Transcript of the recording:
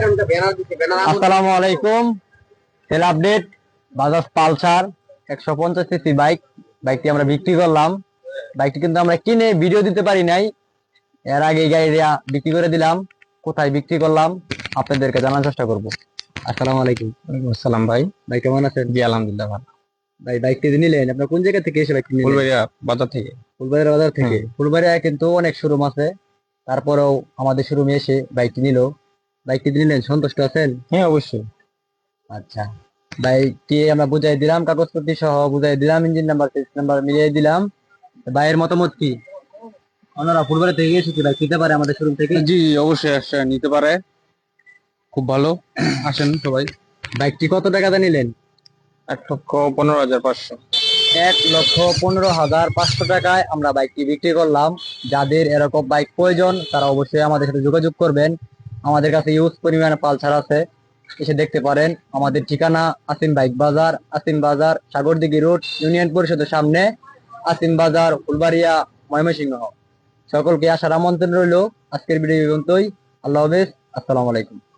আসসালামু আলাইকুম। Sell update Bajaj Pulsar একশো পঞ্চাশ সিসি বাইক বাইকটি আমরা বিক্রি করলাম। বাইকটি কিন্তু আমরা কিনে ভিডিও দিতে পারি নাই। এর আগে গাড়িটা বিক্রি করে দিলাম। কোথায় বিক্রি করলাম আপনাদেরকে জানার চেষ্টা করব। আসসালামু আলাইকুম। আসসালাম ভাই। ভাই কেমন আছেন? জি আলহামদুলিল্লাহ ভালো। ভাই বাইকটি নিলেন আপনার কোন জায়গা থেকে এসে বাইকটি ফুলবাড়িয়া বাজার থেকে। ফুলবাড়িয়া বাজার থেকে। ফুলবাড়িয়া কিন্তু অনেক শোরুম আছে। তারপরেও আমাদের শোরুমে এসে বাইকটি নিল। বাইকটি নিলেন সন্তুষ্ট আছেন? হ্যাঁ অবশ্যই। আচ্ছা। বাইকটি আমরা বুঝাই দিলাম কাগজপত্র সহ বুঝাই দিলাম ইঞ্জিন নাম্বার সিক্স নাম্বার মিলিয়ে দিলাম। ভাইয়ের মতামত কি? ওনারা ফুটবলের থেকে এসেছে বাইক নিতে পারে আমাদের শোরুম থেকে? জি অবশ্যই আসে নিতে পারে। খুব ভালো। আসেন সবাই। বাইকটি কত টাকাতে নিলেন? এক লক্ষ পনেরো হাজার পাঁচশো। এক লক্ষ পনেরো হাজার পাঁচশো টাকায় আমরা বাইকটি বিক্রি করলাম। যাদের এরকম বাইক প্রয়োজন তারা অবশ্যই আমাদের সাথে যোগাযোগ করবেন। আমাদের কাছে ইউজ পরিমাণে পালসার আছে। এসে দেখতে পারেন, আমাদের ঠিকানা আসিম বাইক বাজার, আসিম বাজার, সাগরদিঘি রোড, ইউনিয়ন পরিষদের সামনে, আসিম বাজার, ফুলবাড়িয়া, ময়মনসিংহ। সকলকে আসার আমন্ত্রণ রইল। আজকের ভিডিও পর্যন্তই। আল্লাহ হাফেজ। আসসালামু আলাইকুম।